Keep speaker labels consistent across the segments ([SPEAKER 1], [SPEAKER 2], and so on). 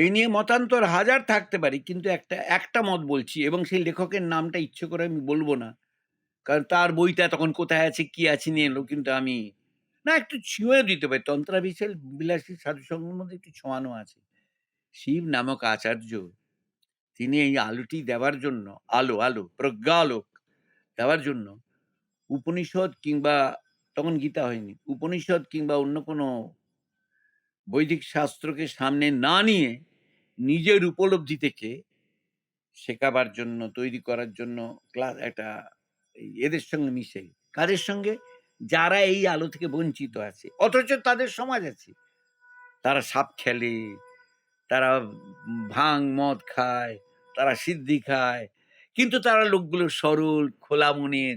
[SPEAKER 1] এই নিয়ে মতান্তর হাজার থাকতে পারে, কিন্তু একটা একটা মত বলছি এবং সেই লেখকের নামটা ইচ্ছে করে আমি বলব না। কারণ তার বইটা তখন কোথায় আছে, কি আছে নিয়ে এলো কিন্তু আমি না, একটু ছুঁয়ে দিতে পারি। তন্ত্রাবিষের বিলাসী সাধুসঙ্গের মধ্যে একটু ছোঁয়ানো আছে। শিব নামক আচার্য, তিনি এই আলোটি দেওয়ার জন্য, আলো আলো প্রজ্ঞা আলোক দেওয়ার জন্য উপনিষদ কিংবা, তখন গীতা হয়নি, উপনিষদ কিংবা অন্য কোনো বৈদিক শাস্ত্রকে সামনে না নিয়ে নিজের উপলব্ধি থেকে শেখাবার জন্য, তৈরি করার জন্য ক্লাস, একটা এদের সঙ্গে মিশে। কাদের সঙ্গে? যারা এই আলো থেকে বঞ্চিত আছে। অথচ তাদের সমাজ আছে। তারা সাপ খেলে, তারা ভাং মদ খায়, তারা সিদ্ধি খায়। কিন্তু তারা লোকগুলো সরল, খোলা মনের।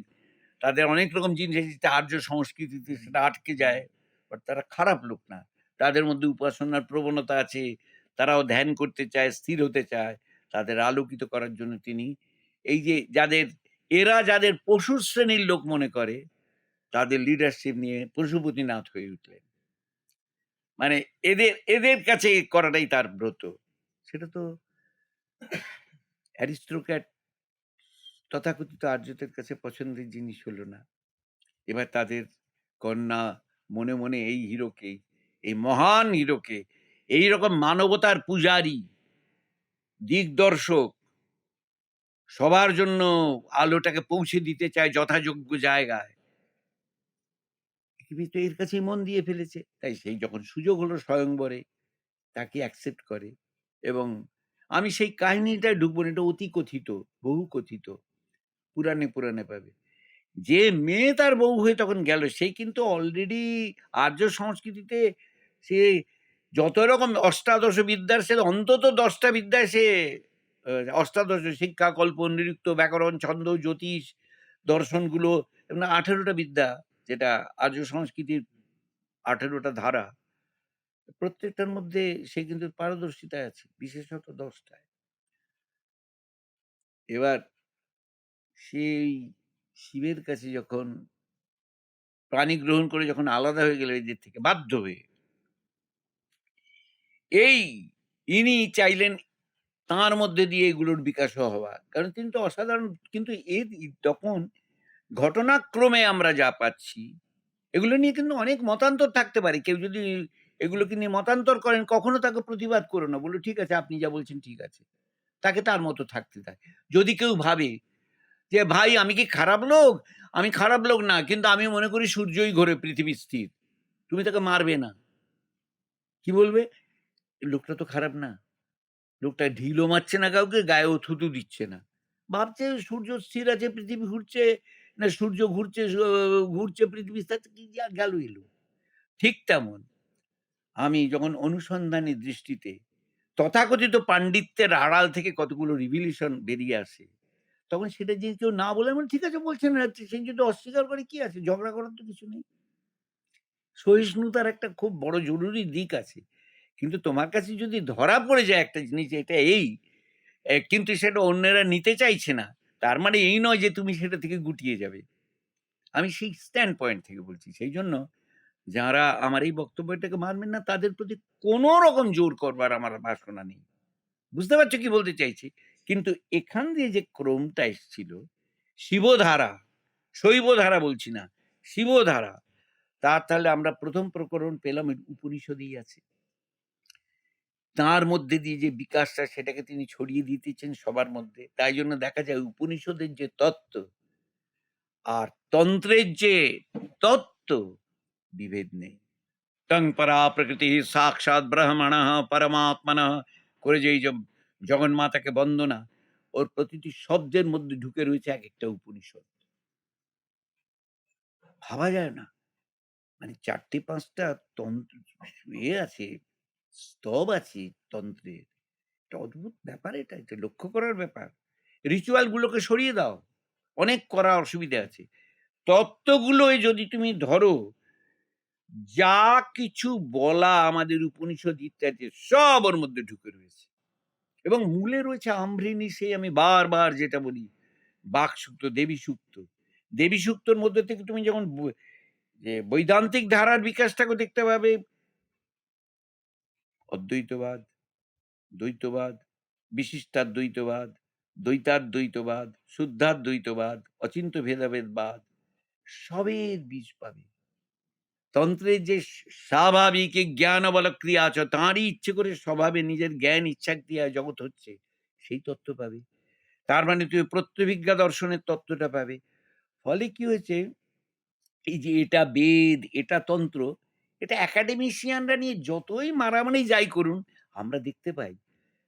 [SPEAKER 1] তাদের অনেক রকম জিনিস আছে আর্য সংস্কৃতিতে সেটা আটকে যায়। বাট তারা খারাপ লোক না। তাদের মধ্যে উপাসনার প্রবণতা আছে। তারাও ধ্যান করতে চায়, স্থির হতে চায়, তাদের আলোকিত করার জন্য তিনি এই যে যাদের, এরা যাদের পশু শ্রেণির লোক মনে করে, তাদের লিডারশিপ নিয়ে পশুপতিনাথ হয়ে উঠলেন। মানে এদের এদের কাছে করাটাই তার ব্রত। সেটা তো অ্যারিস্ট্রোক্যাট তথাকথিত আর্যদের কাছে পছন্দের জিনিস হলো না। এবার তাদের কন্যা মনে মনে এই হিরোকে, এই মহান হিরোকে এই রকম মানবতার পূজারী দিগদর্শক সবার জন্য আলোটাকে পৌঁছে দিতে চায় যথাযোগ্য জায়গায়। পৃথিবী তো এর কাছেই মন দিয়ে ফেলেছে। তাই সেই যখন সুযোগ হলো স্বয়ংবরে তাকে অ্যাকসেপ্ট করে এবং আমি সেই কাহিনীটা ঢুকবো না, এটা অতি কথিত বহু কথিত পুরাণে পুরাণে পাবে। যে মেয়ে তার বউ হয়ে তখন গেল সেই কিন্তু অলরেডি আর্য সংস্কৃতিতে সে যত রকম অষ্টাদশ বিদ্যার সে, অন্তত দশটা বিদ্যায় সে অষ্টাদশ শিক্ষা, কল্প, নিরুক্ত, ব্যাকরণ, ছন্দ, জ্যোতিষ, দর্শনগুলো এবং আঠেরোটা বিদ্যা যেটা আর্য সংস্কৃতির আঠেরোটা ধারা, প্রত্যেকটার মধ্যে সে কিন্তু পারদর্শিতায় আছে, বিশেষত দশটায়। এবার সেই শিবের কাছে যখন প্রাণী গ্রহণ করে যখন আলাদা হয়ে গেল এদের থেকে, বাধ্য হয়ে এই ইনি চাইলেন তার মধ্যে দিয়ে এগুলোর বিকাশ হওয়া। কারণ তিনি তো অসাধারণ, কিন্তু এর তখন ঘটনাক্রমে আমরা যা পাচ্ছি, এগুলো নিয়ে কিন্তু অনেক মতান্তর থাকতে পারে। কেউ যদি এগুলোকে নিয়ে মতান্তর করেন, কখনো তাকে প্রতিবাদ করো না। বলো ঠিক আছে, আপনি যা বলছেন ঠিক আছে। তাকে তার মতো থাকতে দেয়। যদি কেউ ভাবে যে, ভাই, আমি কি খারাপ লোক? আমি খারাপ লোক না, কিন্তু আমি মনে করি সূর্যই ঘোরে পৃথিবী স্থির। তুমি তাকে মারবে না। কি বলবে? লোকটা তো খারাপ না। লোকটা ঢিলও মারছে না কাউকে, গায়েও থুতু দিচ্ছে না। ভাবছে সূর্য স্থির আছে, পৃথিবী ঘুরছে, না সূর্য ঘুরছে ঘুরছে পৃথিবী কি গেল এলো। ঠিক তেমন। আমি যখন অনুসন্ধানী দৃষ্টিতে তথাকথিত পাণ্ডিত্যের আড়াল থেকে কতগুলো রিভিলিউশন বেরিয়ে আসে, তখন সেটা যে কেউ না বলে মানে ঠিক আছে বলছেন না সে যদি অস্বীকার করে, কি আছে? ঝগড়া করার তো কিছু নেই। সহিষ্ণুতার একটা খুব বড় জরুরি দিক আছে। কিন্তু তোমার কাছে যদি ধরা পড়ে যায় একটা জিনিস এটা এই কিন্তু সেটা অন্যেরা নিতে চাইছে না, তার মানে এই নয় যে তুমি সেটা থেকে গুটিয়ে যাবে। আমি সেই স্ট্যান্ড পয়েন্ট থেকে বলছি, সেই জন্য যারা আমার এই বক্তব্যটাকে মানবেন না, তাদের প্রতি কোনো রকম জোর করবার আমার বাসনা নেই। বুঝতে পারছ কি বলতে চাইছি? কিন্তু এখান দিয়ে যে ক্রমটা এসেছিল, শিবধারা, শৈবধারা বলছি না, শিবধারা, তার তাহলে আমরা প্রথম প্রকরণ পেলাম উপনিষদেই আছে। তার মধ্যে দিয়ে যে বিকাশটা সেটাকে তিনি ছড়িয়ে দিতেছেন সবার মধ্যে। তাই জন্য দেখা যায় উপনিষদের যে তত্ত্ব আর তন্ত্রের যে তত্ত্ব বিভেদ নেই। তং পরা প্রকৃতি সাক্ষাৎ ব্রহ্মণ পরমাত্মন করে যে এই যে জগন্মাতাকে বন্দনা, ওর প্রতিটি শব্দের মধ্যে ঢুকে রয়েছে এক একটা উপনিষদ। ভাবা যায় না। মানে চারটে পাঁচটা তন্ত্র ইয়ে আছে স্তব আছে তন্ত্রের। একটা অদ্ভুত ব্যাপার এটা এটা লক্ষ্য করার ব্যাপার। রিচুয়াল গুলোকে সরিয়ে দাও, অনেক করা অসুবিধা আছে। তত্ত্বগুলোয় যদি তুমি ধরো, যা কিছু বলা আমাদের উপনিষদ ইত্যাদি সব ওর মধ্যে ঢুকে রয়েছে। এবং মূলে রয়েছে আম্ভৃণী, সেই আমি বারবার যেটা বলি বাক সুক্ত দেবী মধ্যে থেকে তুমি যখন যে বৈদান্তিক ধারার বিকাশটাকে দেখতে পাবে অদ্বৈতবাদ, দ্বৈতবাদ, বিশিষ্টার দ্বৈতবাদ, দ্বৈতার দ্বৈতবাদ, শুদ্ধার দ্বৈতবাদ, অচিন্ত ভেদাভেদবাদ, সবের বীজ পাবে। তন্ত্রের যে স্বাভাবিক জ্ঞান বল ক্রিয়া আছে, তাঁরই ইচ্ছে করে স্বভাবে নিজের জ্ঞান ইচ্ছা ক্রিয়ায় জগৎ হচ্ছে, সেই তত্ত্ব পাবে। তার মানে তুমি প্রত্যভিজ্ঞা দর্শনের তত্ত্বটা পাবে। ফলে কি হয়েছে? এই যে এটা বেদ, এটা তন্ত্র এটা একাডেমিশিয়ানরা নিয়ে যতই মারামারি যাই করুন, আমরা দেখতে পাই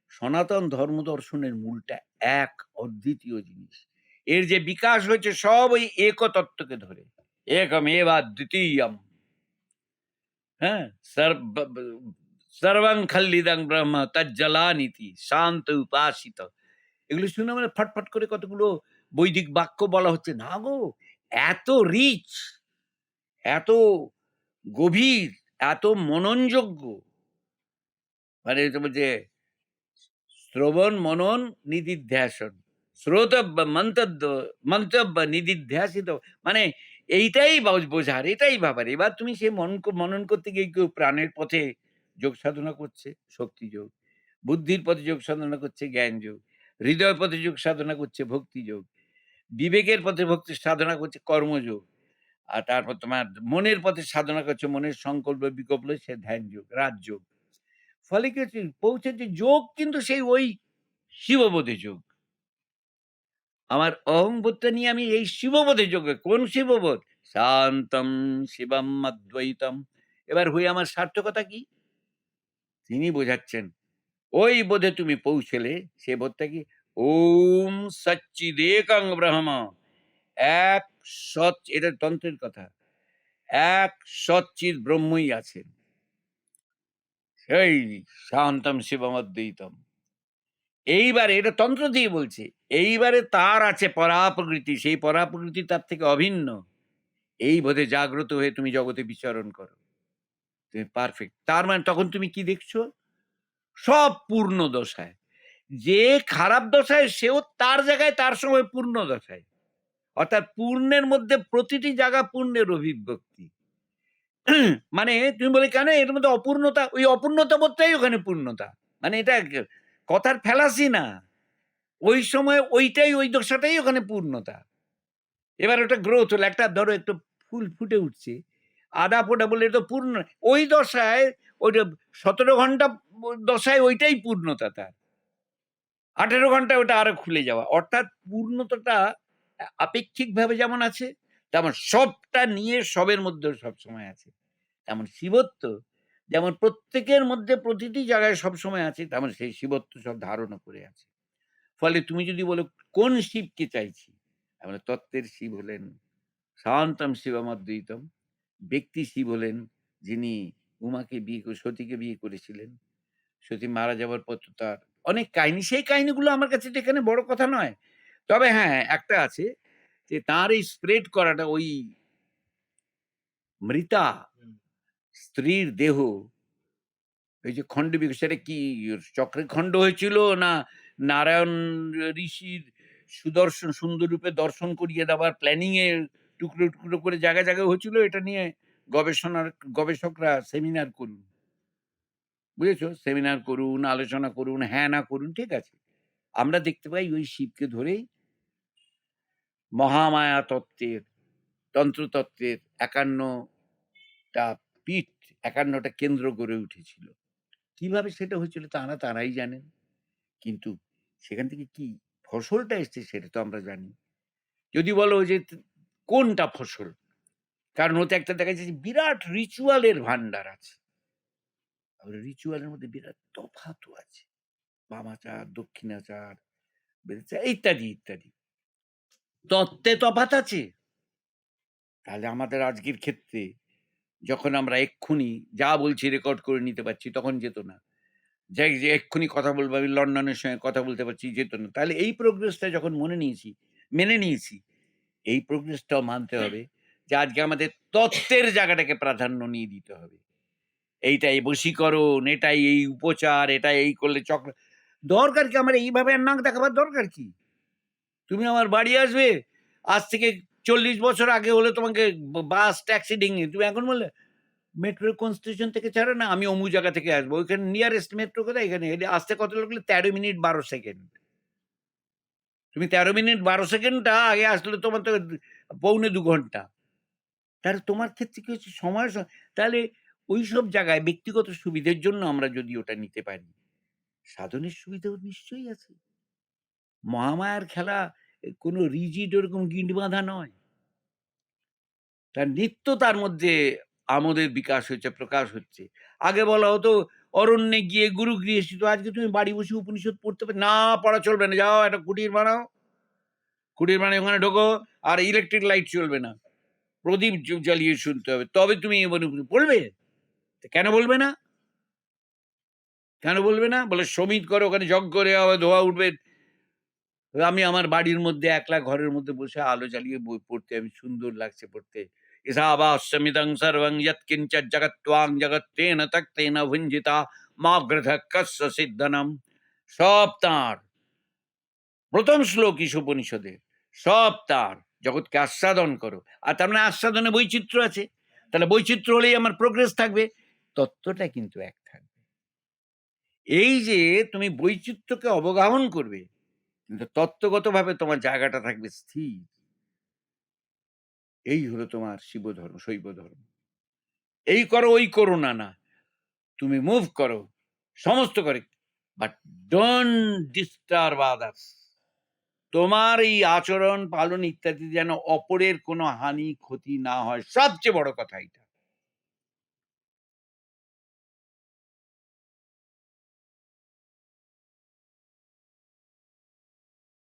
[SPEAKER 1] সনাতন ধর্ম দর্শনের মূলটা এক অদ্বিতীয় জিনিস। এর যে বিকাশ হয়েছে সব ওই একতত্ত্বকে ধরে। একম এবা দ্বিতীয়ম। হ্যাঁ? সর্ব- সর্বং খাল্লিদং ব্রহ্ম তজ্জলানীতি শান্ত উপাসিত। এগুলো শুনে মানে ফটফট করে কতগুলো বৈদিক বাক্য বলা হচ্ছে। না গো, এত রিচ এত গভীর, এত মননযোগ্য। মানে যে শ্রবণ মনন নিদিধ্যাসন। শ্রোতব্য মন্তব্য মন্তব্য নিদিধ্যাসিত। মানে এইটাই বোঝার, এটাই ভাবার। এবার তুমি সে মন, মনন করতে গিয়ে কেউ প্রাণের পথে যোগ সাধনা করছে, শক্তি যোগ। বুদ্ধির পথে যোগ সাধনা করছে, জ্ঞান যোগ। হৃদয় পথে যোগ সাধনা করছে, ভক্তি যোগ। বিবেকের পথে ভক্তি সাধনা করছে কর্মযোগ আর তারপর তোমার মনের পথে সাধনা করছে, মনের সংকল্প, বিকল্প সে ধ্যান যোগ রাজযোগ ফলে কি হচ্ছে? পৌঁছেছে যোগ কিন্তু সেই ওই শিববোধে যোগ। আমার অহংবোধটা নিয়ে আমি এই শিববোধে যোগ, কোন শিববোধ? শান্তম শিবম অদ্বৈতম। এবার হয়ে আমার সার্থকতা কি? তিনি বোঝাচ্ছেন, ওই বোধে তুমি পৌঁছলে, সে বোধটা কি? ওম সচ্চিদেকং ব্রহ্ম। এক সৎ, এটা তন্ত্রের কথা। এক সচ্চিদ ব্রহ্মই আছেন। সেই শান্তম শিবম অদ্বৈতম এইবারে এটা তন্ত্র দিয়ে বলছে, এইবারে তার আছে পরাপ্রকৃতি, সেই পরাপ্রকৃতি তার থেকে অভিন্ন। এই বোধে জাগ্রত হয়ে তুমি জগতে বিচরণ করো। তুমি পারফেক্ট তার মানে তখন তুমি কি দেখছ? সব পূর্ণ দশায়। যে খারাপ দশায় সেও তার জায়গায় তার সময় পূর্ণ দশায়। অর্থাৎ পূর্ণের মধ্যে প্রতিটি জায়গা পূর্ণের অভিব্যক্তি। মানে তুমি বলে কেন? এর মধ্যে অপূর্ণতা, ওই অপূর্ণতা বোধটাই ওখানে পূর্ণতা। মানে এটা কথার ফেলাসি না। ওই সময় ওইটাই, ওই দশাটাই ওখানে পূর্ণতা। এবার ওটা গ্রোথ হলো, একটা ধরো একটু ফুল ফুটে উঠছে। আদা ফোটা বলে এটা পূর্ণ, ওই দশায়, ওইটা সতেরো ঘণ্টা দশায় ওইটাই পূর্ণতা তার। আঠেরো ঘণ্টা ওটা আরও খুলে যাওয়া। অর্থাৎ পূর্ণতাটা আপেক্ষিকভাবে যেমন আছে, তেমন সবটা নিয়ে সবের মধ্যে সব সময় আছে। তেমন শিবত্ব, যেমন প্রত্যেকের মধ্যে প্রতিটি জায়গায় সব সময় আছে, তেমন সেই শিবত্ব সব ধারণা করে আছে। ফলে তুমি যদি বলো, কোন শিবকে চাইছি? আমরা তত্ত্বের শিব হলেন শান্তম শিবম অদ্বৈতম ব্যক্তি শিব হলেন যিনি উমাকে বিয়ে সতীকে বিয়ে করেছিলেন। সতী মারা যাওয়ার পর তার অনেক কাহিনী, সেই কাহিনীগুলো আমার কাছে এখানে বড় কথা নয়। তবে হ্যাঁ একটা আছে যে তার এই স্প্রেড করাটা ওই মৃতা স্ত্রীর দেহ ওই যে খণ্ড সেটা কি চক্রে খণ্ড হয়েছিল না নারায়ণ ঋষির সুদর্শন সুন্দর রূপে দর্শন করিয়ে দেওয়ার প্ল্যানিং এ টুকরো টুকরো করে জায়গায় জায়গায় হয়েছিল? এটা নিয়ে গবেষণার গবেষকরা সেমিনার করুন। বুঝেছ? সেমিনার করুন আলোচনা করুন হ্যাঁ না করুন ঠিক আছে। আমরা দেখতে পাই ওই শিবকে ধরেই মহামায়া তত্ত্বের তন্ত্রতত্ত্বের একান্নটা পীঠ, একান্নটা কেন্দ্র গড়ে উঠেছিল। কীভাবে সেটা হয়েছিল তারা তারাই জানেন কিন্তু সেখান থেকে কি ফসলটা এসছে সেটা তো আমরা জানি। যদি বলো যে কোনটা ফসল? কারণ ওতে একটা দেখা যাচ্ছে বিরাট রিচুয়ালের ভান্ডার আছে। রিচুয়ালের মধ্যে বিরাট তফাতও আছে। বামাচার দক্ষিণাচার বেদাচার, ইত্যাদি ইত্যাদি। তত্ত্বে তফাত আছে। তাহলে আমাদের আজকের ক্ষেত্রে যখন আমরা এক্ষুনি যা বলছি রেকর্ড করে নিতে পারছি তখন যেত না। যাই যে এক্ষুনি কথা বলব আমি লন্ডনের সঙ্গে কথা বলতে পারছি যেত না। তাহলে এই প্রোগ্রেসটা যখন মনে নিয়েছি মেনে নিয়েছি এই প্রোগ্রেসটাও মানতে হবে যে আজকে আমাদের তত্ত্বের জায়গাটাকে প্রাধান্য নিয়ে দিতে হবে। এইটাই বশীকরণ এটাই এই উপচার এটা এই করলে চক্র দরকার কি? আমার এইভাবে আর নাক দেখাবার দরকার কি? তুমি আমার বাড়ি আসবে, আজ থেকে চল্লিশ বছর আগে হলে তোমাকে বাস, ট্যাক্সি ডিঙে তুমি এখন বললে, মেট্রো কোন স্টেশন থেকে ছাড়ে না, আমি অমুক জায়গা থেকে আসব। ওইখানে নিয়ারেস্ট মেট্রো কোথায়? এখানে আসতে কত লাগল তেরো মিনিট বারো সেকেন্ড। তুমি তেরো মিনিট বারো সেকেন্ডটা আগে আসলে তোমার তো পৌনে দু ঘণ্টা। তাহলে তোমার ক্ষেত্রে কি হচ্ছে? সময় তাহলে ওই সব জায়গায় ব্যক্তিগত সুবিধের জন্য আমরা যদি ওটা নিতে পারি সাধনের সুবিধাও নিশ্চয়ই আছে। মহামায়ার খেলা কোনো রিজিড ওরকম গিন্ড বাঁধা নয়। তার নিত্য তার মধ্যে আমোদের বিকাশ হচ্ছে, প্রকাশ হচ্ছে। আগে বলা হতো, অরণ্যে গিয়ে গুরু গৃহস্থিত, আজকে তুমি বাড়ি বসে উপনিষদ পড়তে পারো না, পড়া চলবে না, যাও, একটা কুটির বানাও। কুটির বানায় ওখানে ঢোকো, আর ইলেকট্রিক লাইট চলবে না। প্রদীপ জ্বালিয়ে শুনতে হবে। তবে তুমি পড়বে কেন বলবে না? কেন বলবে না? বলে সমিত করে ওখানে জগ করে আবার ধোয়া উঠবে। আমি আমার বাড়ির মধ্যে একলা ঘরের মধ্যে বসে আলো জ্বালিয়ে বই পড়তে, আমি সুন্দর লাগছে পড়তে। ইসাবাসমিদং সর্বং যৎকিঞ্চ জগত্বাং জগত্তেন তক্তেন ভুঞ্জিতা মাগ্রধ কস্য সিদ্ধনম। সব তাঁর, প্রথম শ্লোক উপনিষদের সব তার জগৎকে আস্বাদন করো। আর তার মানে আস্বাদনে বৈচিত্র্য আছে। তাহলে বৈচিত্র্য হলেই আমার প্রোগ্রেস থাকবে। তত্ত্বটা কিন্তু এক থাকবে এই যে তুমি বৈচিত্র্যকে অবগাহন করবে, কিন্তু তত্ত্বগতভাবে তোমার জায়গাটা থাকবে স্থির। এই হলো তোমার শিব ধর্ম শৈব ধর্ম এই করো, ওই করো না না। তুমি মুভ করো, সমস্ত করে বাট ডোন্ট ডিস্টার্ব আদার্স তোমার এই আচরণ, পালন ইত্যাদি যেন অপরের কোনো হানি, ক্ষতি না হয়, সবচেয়ে বড় কথা এটা।